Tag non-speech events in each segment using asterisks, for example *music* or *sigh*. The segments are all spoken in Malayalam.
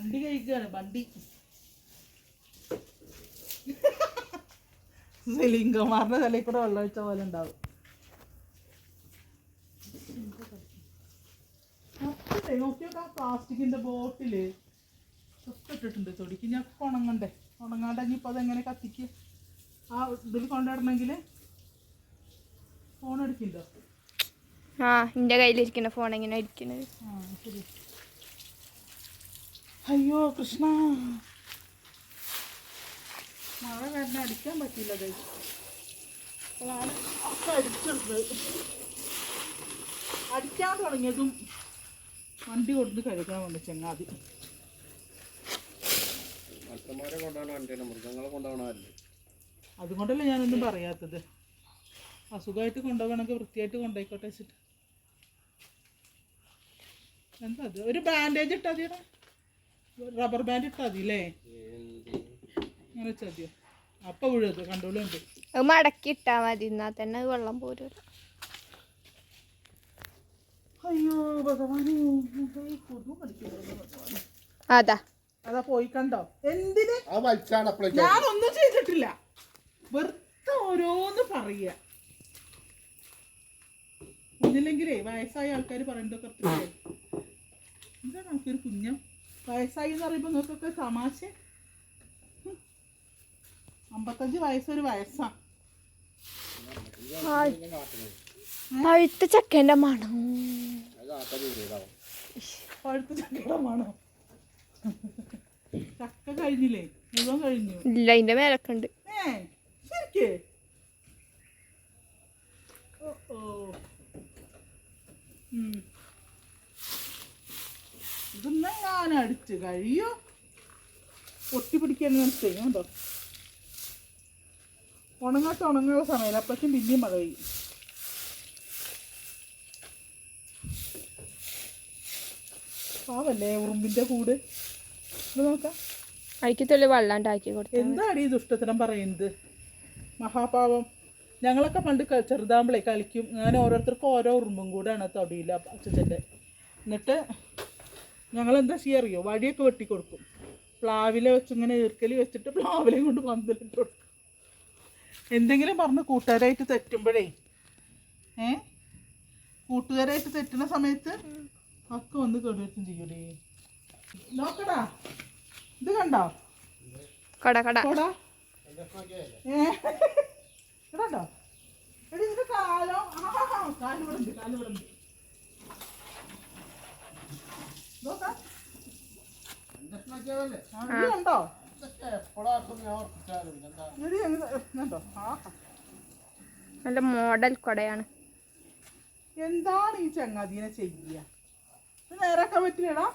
വണ്ടി കഴിക്കുകയാണ് ബണ്ടി സെലിംഗമാറിന്റെ തലയിൽ കൂടെ വെള്ളം ഒഴിച്ച പോലെ ഉണ്ടാവും. നോക്കിയോക്കാ പ്ലാസ്റ്റിക്കിന്റെ ബോട്ടിൽ ഒക്കെ ഇട്ടിട്ടുണ്ട്. തൊടിക്ക് ഞാൻ ഉണങ്ങണ്ടേ? ഉണങ്ങാണ്ട് ഇനിയിപ്പോൾ അതെങ്ങനെ കത്തിക്ക്? ആ ഇതിൽ കൊണ്ടിടണമെങ്കിൽ ഫോൺ എടുക്കില്ലോ ആ എന്റെ കയ്യിലിരിക്കുന്ന ഫോൺ എങ്ങനെ ഇരിക്കുന്നത് ആ ശരി. അയ്യോ കൃഷ്ണ. മഴ കാരണം അടിക്കാൻ പറ്റില്ല ഒക്കെ അടിച്ചെടുത്തത് അടിക്കാൻ തുടങ്ങിയതും വണ്ടി കൊടുത്ത് കഴുകാൻ വന്നു ചെങ്ങാതി. വണ്ടിയാണ് മൃഗങ്ങളെ കൊണ്ടുപോകണമല്ലേ അതുകൊണ്ടല്ലേ ഞാനൊന്നും പറയാത്തത്. അസുഖമായിട്ട് കൊണ്ടുപോകണമെങ്കിൽ വൃത്തിയായിട്ട് കൊണ്ടുപോയിക്കോട്ടെ വെച്ചിട്ട്. എന്താ അത് ഒരു ബാൻഡേജ് ഇട്ടാ റബ്ബർ ബാൻഡ് ഇട്ടാ മതി അല്ലേ അങ്ങനെ വെച്ചാൽ മതിയോ അപ്പം വീഴത് കണ്ടോളുണ്ട് അത് മടക്കി ഇട്ടാ മതി. എന്നാ തന്നെ വെള്ളം പോരും അയ്യോ ഭഗവാനെ. കൊതു ഭഗവാനെ. അതാ. അതാ പോയി കണ്ടോ? എന്തിന്? ഞാനൊന്നും ചെയ്തിട്ടില്ല. വെറുതെ ഓരോന്ന് പറയുക. ഒന്നില്ലെങ്കിലേ വയസ്സായ ആൾക്കാർ പറയുന്നതൊക്കെ അത്രയ്ക്ക് എന്താണ് നമുക്കൊരു കുഞ്ഞം? വയസ്സായി എന്ന് പറയുമ്പോൾ നിങ്ങൾക്കൊക്കെ തമാശ. അമ്പത്തഞ്ച് വയസ്സൊരു വയസ്സാ. പഴുത്ത ചക്കേന്റെ മണം. പഴുത്ത കാക്ക മണം. ചക്ക കഴിഞ്ഞില്ലേ? മുഴുവൻ കഴിഞ്ഞു. ഇല്ല അതിന്റെ മേലൊക്കെ ഉണ്ട് ശരിക്ക്. ഓ ഓ. ഉം. ഇതൊന്നും ഞാൻ അടിച്ച് കഴിയോ? പൊട്ടി പിടിക്കാൻ ഞാൻ ചെയ്യുന്നുണ്ടോ ഉണങ്ങാത്ത ഉണങ്ങുന്ന സമയം അപ്പോഴേക്കും പിന്നെയും മഴ പെയ്യും പാവല്ലേ ഉറുമ്പിന്റെ കൂട്? നോക്കാം. അതിക്ക് തുള്ളി വെള്ളം ഉണ്ടാക്കി കൊടുത്തു എന്താണ് ഈ ദുഷ്ടത്തരം പറയുന്നത്? മഹാപാവം. ഞങ്ങളൊക്കെ പണ്ട് ചെറുതാകുമ്പോഴേ കളിക്കും. അങ്ങനെ ഓരോരുത്തർക്കും ഓരോ ഉറുമ്പും കൂടെയാണ് തൊടിയില്ല അച്ഛന്റെ എന്നിട്ട് ഞങ്ങൾ എന്താ ചെയ്യുക അറിയോ? വടിയൊക്കെ വെട്ടി കൊടുക്കും പ്ലാവിലെ വെച്ച് ഇങ്ങനെ ഈർക്കലി വെച്ചിട്ട് പ്ലാവിലെ കൊണ്ട് പന്തലിട്ട് കൊടുക്കും. എന്തെങ്കിലും പറഞ്ഞ് കൂട്ടുകാരായിട്ട് തെറ്റുമ്പോഴേ ഏ? കൂട്ടുകാരായിട്ട് തെറ്റുന്ന സമയത്ത് ഒക്കെ വന്ന് കെടുവെച്ചും ചെയ്യൂലേ? നോക്കടാ. ഇത് കണ്ടോ? കട കട. ഏ? കണ്ടോ കാലോ? ആ, ഇത് കണ്ടോ? നല്ല മോഡൽ കൊടയാണ്. എന്താണ് ഈ ചങ്ങാതിനെ ചെയ്യുക? നേരാക്കാൻ പറ്റില്ലടാ.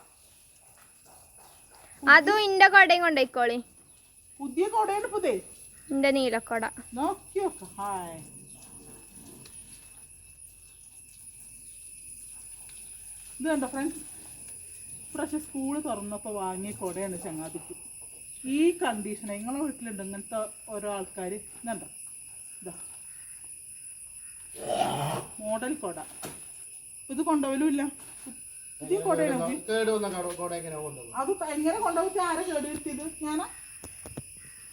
അതും ഇന്റെ കൊടയും കൊണ്ടോയിക്കോളി. പുതിയ കൊടയാണ് പുതിയ. ഇന്റെ നീലക്കൊട നോക്കിയോ ഹായ്. ഇത് കണ്ടോ ഫ്രണ്ട്സ് ഇപ്രാവശ്യം സ്കൂൾ തുറന്നപ്പോൾ വാങ്ങിയ കൊടയാണ് ചങ്ങാതിക്ക്. ഈ കണ്ടീഷൻ നിങ്ങളെ വീട്ടിലുണ്ട് ഇങ്ങനത്തെ ഓരോ ആൾക്കാർ ഇതുണ്ടോ? ഇതാ. മോഡൽ കൊട. ഇത് കൊണ്ടുപോലുമില്ല കൊടയാണ് കോട അത് എങ്ങനെ കൊണ്ടുപോയിട്ട് ആരെ കേടുവരുത്തിയത്? ഞാനാ?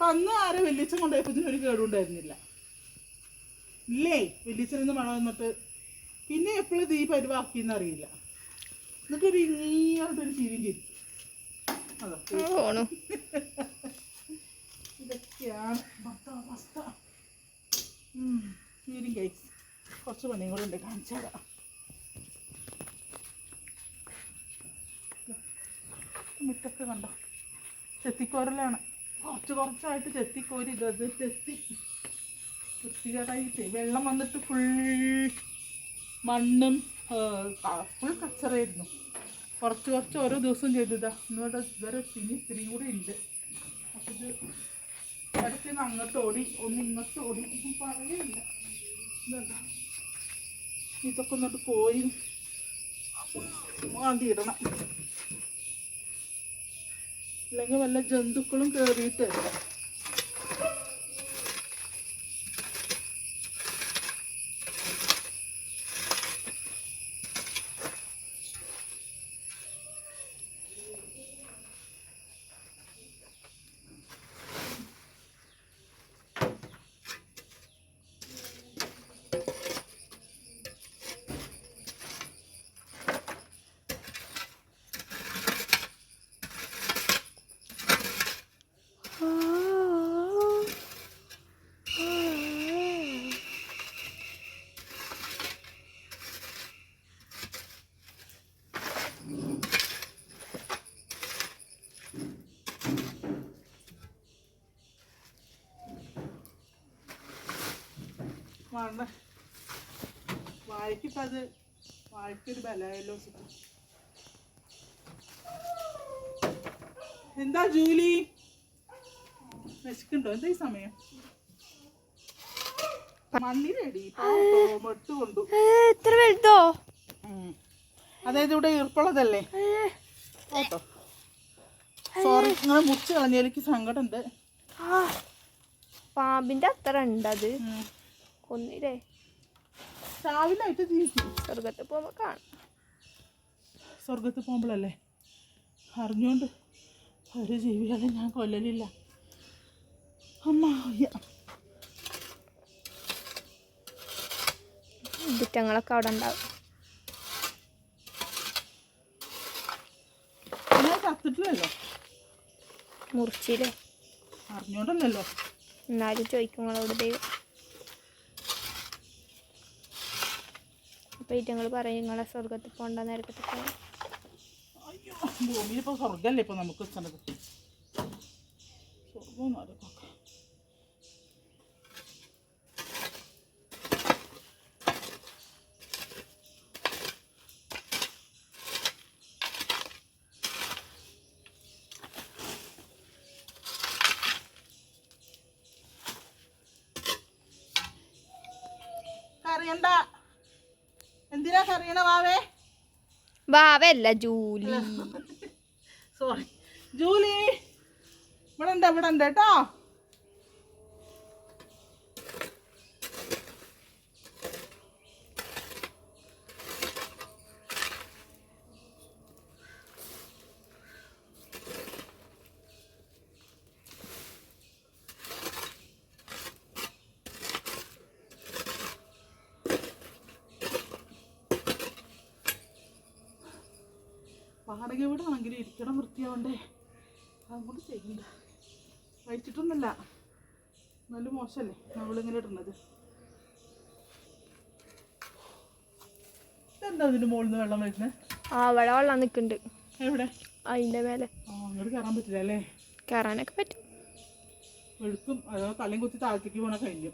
അന്ന് ആരെ വെല്ലിച്ചൻ കൊണ്ടുപോയപ്പോ ഒരു കേടുണ്ടായിരുന്നില്ല ഇല്ലേ? വെല്ലിച്ചനെന്ന് മഴ വന്നിട്ട്. പിന്നെ എപ്പോഴും തീ പരിവാക്കിയെന്ന് അറിയില്ല. എന്നിട്ടൊരു ഇങ്ങോട്ടൊരു ചിരിയും ചിരിക്കും അതാ പോണു. ഇതൊക്കെയാണ് ഭർത്ത അവസ്ഥ. ചീരും കഴിച്ച് കുറച്ച് പണിയും കൂടെ ഉണ്ട് കാണിച്ചാടാ മുറ്റൊക്കെ കണ്ടോ? ചെത്തിക്കോരലാണ്. കുറച്ച് കുറച്ചായിട്ട് ചെത്തിക്കോരി ഇത് ചെത്തി. വൃത്തികേടായിട്ട് വെള്ളം വന്നിട്ട് ഫുൾ മണ്ണും ഫുൾ കച്ചറായിരുന്നു കുറച്ച് കുറച്ച് ഓരോ ദിവസം ചെയ്തതാ. ഇങ്ങോട്ട് ഇതുവരെ ഇനി ഇത്തിരി കൂടെ ഉണ്ട്. അപ്പം ഇത് ഇടയ്ക്ക് അങ്ങോട്ട് ഓടി ഒന്ന് ഇങ്ങോട്ട് ഓടി. ഒന്നും പറയില്ല ഇതുണ്ടോ? ഇതൊക്കെ ഒന്നിട്ട് പോയി. മാന്തി ഇടണം. അല്ലെങ്കിൽ വല്ല ജന്തുക്കളും കയറിയിട്ട് വേണ്ട. വാഴയ്ക്കിപ്പോൾ അത്. വാഴയ്ക്കൊരു എന്താ ജൂലി? വിശക്കുണ്ടോ? എന്താ ഈ സമയം? മണ്ണിരടി മെട്ട് കൊണ്ടു. ഏ, ഇത്ര വലുതോ? ഉം. അതായത് ഇവിടെ ഈർപ്പുള്ളതല്ലേ? കേട്ടോ സോറി നിങ്ങൾ മുറിച്ച് കളഞ്ഞതിലേക്ക് സങ്കടമുണ്ട് ആ. പാമ്പിന്റെ അത്ര ഉണ്ട് കൊന്നില്ലേ രാവിലെ ആയിട്ട് ജീവിക്കും. സ്വർഗത്തിൽ പോകുമ്പോ കാണും. സ്വർഗത്ത് പോകുമ്പോഴല്ലേ അറിഞ്ഞുകൊണ്ട് ഒരു ജീവികളെ ഞാൻ കൊല്ലലില്ല. അമ്മ. കുറ്റങ്ങളൊക്കെ അവിടെ ഉണ്ടാവും. ചത്തിട്ടില്ലല്ലോ മുറിച്ചില്ലേ അറിഞ്ഞോണ്ടല്ലോ എന്നാലും ചോദിക്കും നിങ്ങളോട് ദൈവം. അപ്പൊ ഇറ്റങ്ങൾ പറയും നിങ്ങളെ സ്വർഗത്തിൽ പോകണ്ട നേരത്തെ ഭൂമിയിലിപ്പോൾ സ്വർഗമല്ലേ ഇപ്പോൾ നമുക്ക് സ്ഥലത്ത് സ്വർഗം കറിയണ്ട എന്തിനാ കറിയണ വാവേ? വാവല്ല ജൂലി. *laughs* സോറി ജൂലി ഇവിടെ ഉണ്ട് ഇവിടെ ഉണ്ട് കേട്ടോ. വാടക വീടാണെങ്കിലും ഇരിക്കണം വൃത്തിയാവണ്ടേ. അതുകൊണ്ട് ചെയ്യണ്ട കഴിച്ചിട്ടൊന്നുമില്ല. നല്ല മോശമല്ലേ? നമ്മളിങ്ങനെ ഇടുന്നത്. എന്താ അതിന്റെ മുകളിൽ നിന്ന് വെള്ളം വരുന്നത് ആ അവിടെ വെള്ളം നിൽക്കുന്നുണ്ട്. എവിടെ? അതിന്റെ മേലെ. അങ്ങോട്ട് കയറാൻ പറ്റില്ല അല്ലേ? കയറാനൊക്കെ പറ്റും. ഒഴുക്കും അതോ തലയും കുത്തി താഴത്തേക്ക് പോണ കഴിഞ്ഞു.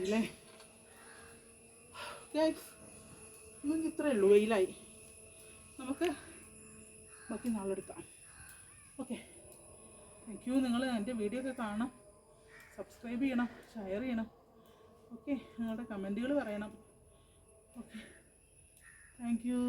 മണ്ണല്ലേ ഇന്നും ഇത്രയേ ഉള്ളൂ. വെയിലായി. നമുക്ക് ബാക്കി നാളെ എടുക്കാം ഓക്കെ താങ്ക് യു നിങ്ങൾ എന്റെ വീഡിയോ ഒക്കെ കാണണം. സബ്സ്ക്രൈബ് ചെയ്യണം. ഷെയർ ചെയ്യണം. ഓക്കെ നിങ്ങളുടെ കമന്റുകൾ പറയണം. Okay thank you